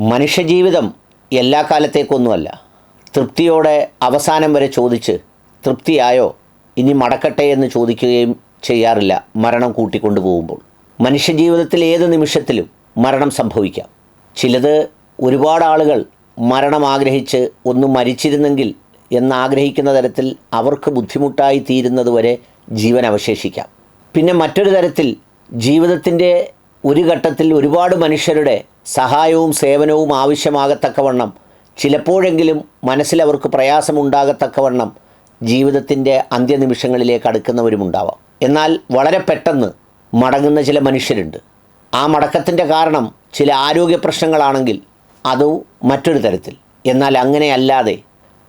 മനുഷ്യജീവിതം എല്ലാ കാലത്തേക്കൊന്നുമല്ല. തൃപ്തിയോടെ അവസാനം വരെ ചോദിച്ച് തൃപ്തിയായോ ഇനി മടക്കട്ടെ എന്ന് ചോദിക്കുകയും ചെയ്യാറില്ല മരണം കൂട്ടിക്കൊണ്ടു പോകുമ്പോൾ. മനുഷ്യജീവിതത്തിൽ ഏത് നിമിഷത്തിലും മരണം സംഭവിക്കാം. ചിലത് ഒരുപാട് ആളുകൾ മരണം ആഗ്രഹിച്ച് ഒന്ന് മരിച്ചിരുന്നെങ്കിൽ എന്നാഗ്രഹിക്കുന്ന തരത്തിൽ അവർക്ക് ബുദ്ധിമുട്ടായി തീരുന്നതുവരെ ജീവൻ അവശേഷിക്കാം. പിന്നെ മറ്റൊരു തരത്തിൽ ജീവിതത്തിന്റെ ഒരു ഘട്ടത്തിൽ ഒരുപാട് മനുഷ്യരുടെ സഹായവും സേവനവും ആവശ്യമാകത്തക്കവണ്ണം ചിലപ്പോഴെങ്കിലും മനസ്സിലവർക്ക് പ്രയാസമുണ്ടാകത്തക്കവണ്ണം ജീവിതത്തിന്റെ അന്ത്യനിമിഷങ്ങളിലേക്ക് അടുക്കുന്നവരുമുണ്ടാവാം. എന്നാൽ വളരെ പെട്ടെന്ന് മടങ്ങുന്ന ചില മനുഷ്യരുണ്ട്. ആ മടക്കത്തിന്റെ കാരണം ചില ആരോഗ്യ പ്രശ്നങ്ങളാണെങ്കിൽ അത് മറ്റൊരു തരത്തിൽ. എന്നാൽ അങ്ങനെയല്ലാതെ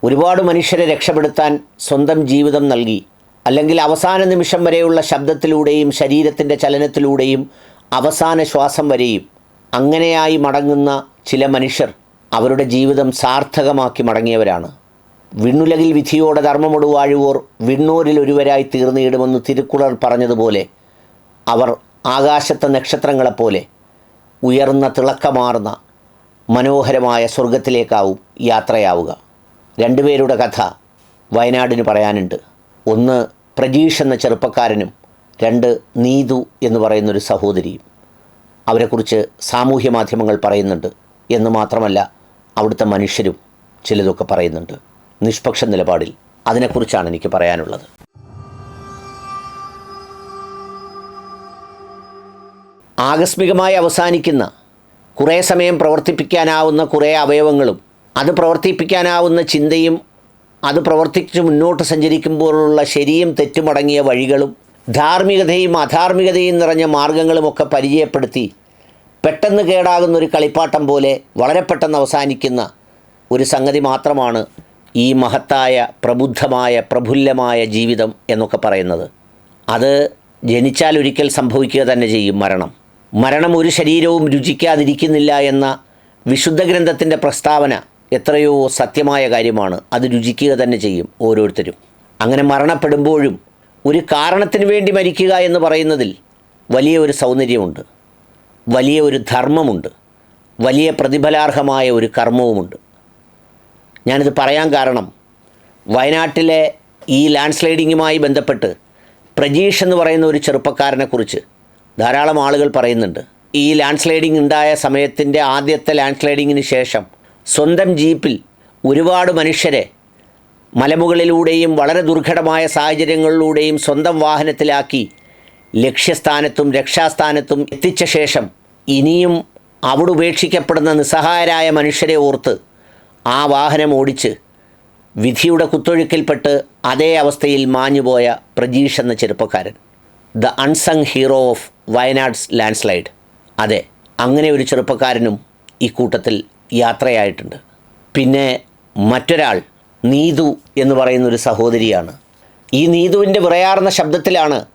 ഒരുപാട് മനുഷ്യരെ രക്ഷപ്പെടുത്താൻ സ്വന്തം ജീവിതം നൽകി അല്ലെങ്കിൽ അവസാന നിമിഷം വരെയുള്ള ശബ്ദത്തിലൂടെയും ശരീരത്തിന്റെ ചലനത്തിലൂടെയും അവസാന ശ്വാസം വരെയും അങ്ങനെയായി മടങ്ങുന്ന ചില മനുഷ്യർ അവരുടെ ജീവിതം സാർത്ഥകമാക്കി മടങ്ങിയവരാണ്. വിണ്ണുലകിൽ വിധിയോടെ ധർമ്മമൊടു വാഴുവോർ വിണ്ണൂരിൽ ഒരുവരായി തീർന്നിടുമെന്ന് തിരുക്കുളർ പറഞ്ഞതുപോലെ അവർ ആകാശത്തെ നക്ഷത്രങ്ങളെപ്പോലെ ഉയർന്ന തിളക്കമാർന്ന മനോഹരമായ സ്വർഗത്തിലേക്കാവും യാത്രയാവുക. രണ്ടുപേരുടെ കഥ വയനാടിന് പറയാനുണ്ട്. ഒന്ന് പ്രജീഷ് എന്ന ചെറുപ്പക്കാരനും രണ്ട് നീതു എന്ന് പറയുന്നൊരു സഹോദരിയും. അവരെക്കുറിച്ച് സാമൂഹ്യ മാധ്യമങ്ങൾ പറയുന്നുണ്ട് എന്ന് മാത്രമല്ല അവിടുത്തെ മനുഷ്യരും ചിലതൊക്കെ പറയുന്നുണ്ട്. നിഷ്പക്ഷ നിലപാടിൽ അതിനെക്കുറിച്ചാണ് എനിക്ക് പറയാനുള്ളത്. ആകസ്മികമായി അവസാനിക്കുന്ന കുറേ സമയം പ്രവർത്തിപ്പിക്കാനാവുന്ന കുറേ അവയവങ്ങളും അത് പ്രവർത്തിപ്പിക്കാനാവുന്ന ചിന്തയും അത് പ്രവർത്തിച്ച് മുന്നോട്ട് സഞ്ചരിക്കുമ്പോഴുള്ള ശരിയും തെറ്റുമടങ്ങിയ വഴികളും ധാർമ്മികതയും അധാർമികതയും നിറഞ്ഞ മാർഗങ്ങളുമൊക്കെ പരിചയപ്പെടുത്തി പെട്ടെന്ന് കേടാകുന്ന ഒരു കളിപ്പാട്ടം പോലെ വളരെ പെട്ടെന്ന് അവസാനിക്കുന്ന ഒരു സംഗതി മാത്രമാണ് ഈ മഹത്തായ പ്രബുദ്ധമായ പ്രഫുല്ലമായ ജീവിതം എന്നൊക്കെ പറയുന്നത്. അത് ജനിച്ചാൽ ഒരിക്കൽ സംഭവിക്കുക തന്നെ ചെയ്യും മരണം. മരണം ഒരു ശരീരവും രുചിക്കാതിരിക്കുന്നില്ല എന്ന വിശുദ്ധ ഗ്രന്ഥത്തിന്റെ പ്രസ്താവന എത്രയോ സത്യമായ കാര്യമാണ്. അത് രുചിക്കുക തന്നെ ചെയ്യും ഓരോരുത്തരും. അങ്ങനെ മരണപ്പെടുമ്പോഴും ഒരു കാരണത്തിന് വേണ്ടി മരിക്കുക എന്ന് പറയുന്നതിൽ വലിയ ഒരു സൗന്ദര്യമുണ്ട്. വലിയ ഒരു ധർമ്മമുണ്ട്. വലിയ പ്രതിഫലാർഹമായ ഒരു കർമ്മവുമുണ്ട്. ഞാനിത് പറയാൻ കാരണം വയനാട്ടിലെ ഈ ലാൻഡ് സ്ലൈഡിങ്ങുമായി ബന്ധപ്പെട്ട് പ്രജീഷ് എന്ന് പറയുന്ന ഒരു ചെറുപ്പക്കാരനെക്കുറിച്ച് ധാരാളം ആളുകൾ പറയുന്നുണ്ട്. ഈ ലാൻഡ് സ്ലൈഡിങ് ഉണ്ടായ സമയത്തിന്റെ ആദ്യത്തെ ലാൻഡ് സ്ലൈഡിങ്ങിന് ശേഷം സ്വന്തം ജീപ്പിൽ ഒരുപാട് മനുഷ്യരെ മലമുകളിലൂടെയും വളരെ ദുർഘടമായ സാഹചര്യങ്ങളിലൂടെയും സ്വന്തം വാഹനത്തിലാക്കി ലക്ഷ്യസ്ഥാനത്തും രക്ഷാസ്ഥാനത്തും എത്തിച്ച ശേഷം ഇനിയും അവിടെ ഉപേക്ഷിക്കപ്പെടുന്ന നിസ്സഹായരായ മനുഷ്യരെ ഓർത്ത് ആ വാഹനം ഓടിച്ച് വിധിയുടെ കുത്തൊഴുക്കിൽപ്പെട്ട് അതേ അവസ്ഥയിൽ മാഞ്ഞുപോയ പ്രജീഷ് എന്ന ചെറുപ്പക്കാരൻ. The unsung hero of Wayanad's landslide അതെ അങ്ങനെ ഒരു ചെറുപ്പക്കാരനും ഈ കൂട്ടത്തിൽ യാത്രയായിട്ടുണ്ട്. പിന്നെ മറ്റൊരാൾ നീതു എന്ന് പറയുന്ന ഒരു സഹോദരിയാണ്. ഈ നീതുവിന്റെ വിറയാർന്ന ശബ്ദത്തിലാണ്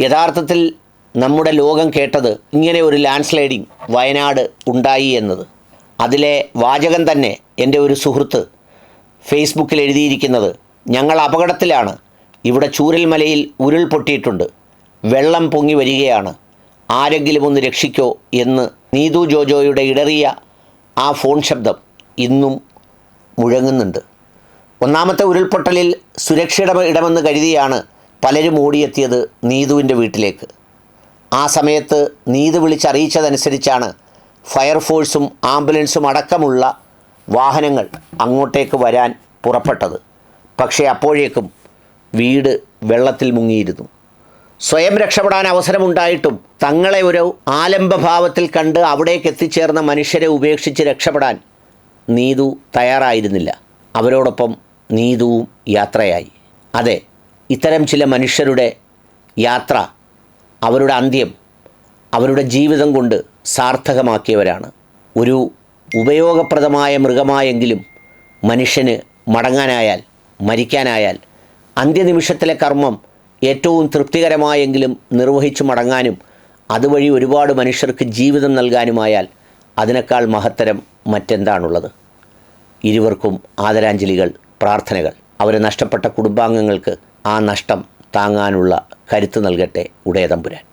യഥാർത്ഥത്തിൽ നമ്മുടെ ലോകം കേട്ടത് ഇങ്ങനെ ഒരു ലാൻഡ് സ്ലൈഡിങ് വയനാട് ഉണ്ടായി എന്നത്. അതിലെ വാചകം തന്നെ എന്റെ ഒരു സുഹൃത്ത് ഫേസ്ബുക്കിൽ എഴുതിയിരിക്കുന്നത് ഞങ്ങൾ അപകടത്തിലാണ്. ഇവിടെ ചൂരൽമലയിൽ ഉരുൾപൊട്ടിയിട്ടുണ്ട് വെള്ളം പൊങ്ങി വരികയാണ്. ആരെങ്കിലും ഒന്ന് രക്ഷിക്കോ എന്ന് നീതു ജോജോയുടെ ഇടറിയ ആ ഫോൺ ശബ്ദം ഇന്നും മുഴങ്ങുന്നുണ്ട്. ഒന്നാമത്തെ ഉരുൾപൊട്ടലിൽ സുരക്ഷയുടെ ഇടമെന്ന് കരുതിയാണ് പലരും ഓടിയെത്തിയത് നീതുവിന്റെ വീട്ടിലേക്ക്. ആ സമയത്ത് നീതു വിളിച്ചറിയിച്ചതനുസരിച്ചാണ് ഫയർഫോഴ്സും ആംബുലൻസും അടക്കമുള്ള വാഹനങ്ങൾ അങ്ങോട്ടേക്ക് വരാൻ പുറപ്പെട്ടത്. പക്ഷേ അപ്പോഴേക്കും വീട് വെള്ളത്തിൽ മുങ്ങിയിരുന്നു. സ്വയം രക്ഷപ്പെടാൻ അവസരമുണ്ടായിട്ടും തങ്ങളെ ഒരു ആലംബഭാവത്തിൽ കണ്ട് അവിടേക്ക് എത്തിച്ചേർന്ന മനുഷ്യരെ ഉപേക്ഷിച്ച് രക്ഷപ്പെടാൻ നീതു തയ്യാറായിരുന്നില്ല. അവരോടൊപ്പം നീതുവും യാത്രയായി. അതെ ഇത്തരം ചില മനുഷ്യരുടെ യാത്ര അവരുടെ അന്ത്യം അവരുടെ ജീവിതം കൊണ്ട് സാർത്ഥകമാക്കിയവരാണ്. ഒരു ഉപയോഗപ്രദമായ മൃഗമായെങ്കിലും മനുഷ്യന് മടങ്ങാനായാൽ മരിക്കാനായാൽ അന്ത്യനിമിഷത്തിലെ കർമ്മം ഏറ്റവും തൃപ്തികരമായെങ്കിലും നിർവഹിച്ചു മടങ്ങാനും അതുവഴി ഒരുപാട് മനുഷ്യർക്ക് ജീവിതം നൽകാനുമായാൽ അതിനേക്കാൾ മഹത്തരം മറ്റെന്താണുള്ളത്? ഇരുവർക്കും ആദരാഞ്ജലികൾ പ്രാർത്ഥനകൾ. അവരെ നഷ്ടപ്പെട്ട കുടുംബാംഗങ്ങൾക്ക് ആ നഷ്ടം താങ്ങാനുള്ള കരുത്ത് നൽകട്ടെ ഉടയതമ്പുരാൻ